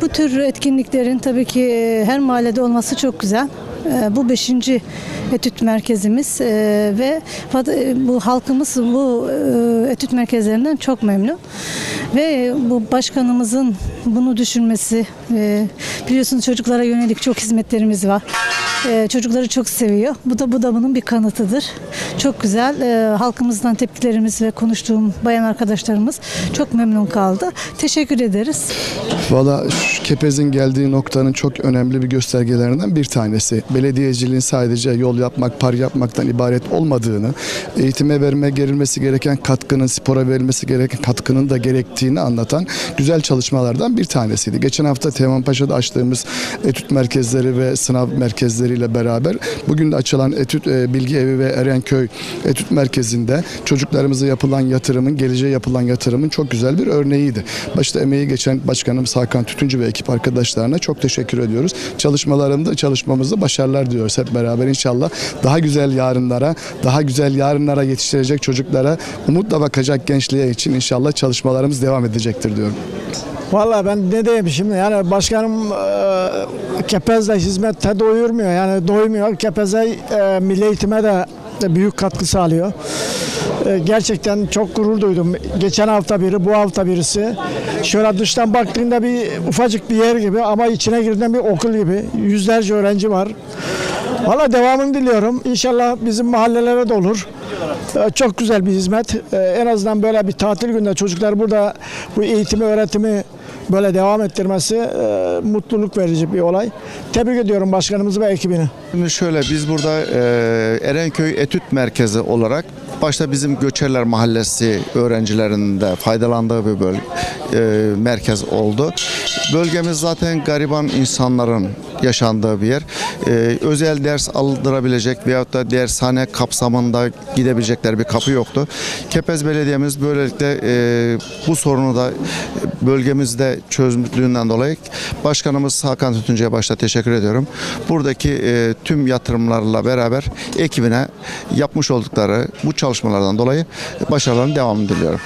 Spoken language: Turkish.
Bu tür etkinliklerin tabii ki e, her mahallede olması çok güzel. E, Bu beşinci etüt merkezimiz e, ve bu halkımız bu etüt merkezlerinden çok memnun. Ve bu başkanımızın bunu düşünmesi, biliyorsunuz çocuklara yönelik çok hizmetlerimiz var. E, Çocukları çok seviyor. Bu da bu bir kanıtıdır. Çok güzel. E, Halkımızdan tepkilerimiz ve konuştuğum bayan arkadaşlarımız çok memnun kaldı. Teşekkür ederiz. Valla Kepez'in geldiği noktanın çok önemli bir göstergelerinden bir tanesi. Belediyeciliğin sadece yol yapmak, par yapmaktan ibaret olmadığını, eğitime verme gerilmesi gereken katkının, spora verilmesi gereken katkının da gerektiğini anlatan güzel çalışmalardan bir tanesiydi. Geçen hafta Teomanpaşa'da açtığımız etüt merkezleri ve sınav merkezleriyle beraber bugün de açılan etüt e, bilgi evi ve Erenköy etüt merkezinde çocuklarımıza yapılan yatırımın, geleceğe yapılan yatırımın çok güzel bir örneğiydi. Başta emeği geçen başkanımız Hakan Tütüncü ve ekip arkadaşlarına çok teşekkür ediyoruz. Çalışmalarında, çalışmamızda başarılar diliyoruz hep beraber inşallah. Daha güzel yarınlara, daha güzel yarınlara yetiştirecek çocuklara, umutla bakacak gençliğe için inşallah çalışmalarımız devam edecektir diyorum. Vallahi ben ne diyeyim şimdi yani başkanım e, Kepez'de hizmette doyurmuyor yani doymuyor. Kepez'e e, milli eğitime de, büyük katkı sağlıyor. E, gerçekten çok gurur duydum. Geçen hafta biri, bu hafta birisi. Şöyle dıştan baktığında bir ufacık bir yer gibi ama içine girdiğinde bir okul gibi. Yüzlerce öğrenci var. Valla devamını diliyorum. İnşallah bizim mahallelere de olur. Ee, Çok güzel bir hizmet. Ee, En azından böyle bir tatil günde çocuklar burada bu eğitimi, öğretimi böyle devam ettirmesi e, mutluluk verici bir olay. Tebrik ediyorum başkanımızı ve ekibini. Şimdi şöyle biz burada e, Erenköy Etüt Merkezi olarak başta bizim Göçerler Mahallesi öğrencilerinin de faydalandığı bir böl e, merkez oldu. Bölgemiz zaten gariban insanların yaşandığı bir yer. E, özel ders aldırabilecek veyahut da dershane kapsamında gidebilecekleri bir kapı yoktu. Kepez Belediye'miz böylelikle e, bu sorunu da bölgemizde çözümlüğünden dolayı Başkanımız Hakan Tütüncü'ye başta teşekkür ediyorum. Buradaki e, tüm yatırımlarla beraber ekibine yapmış oldukları bu çalışmalardan dolayı başarıların devamını diliyorum.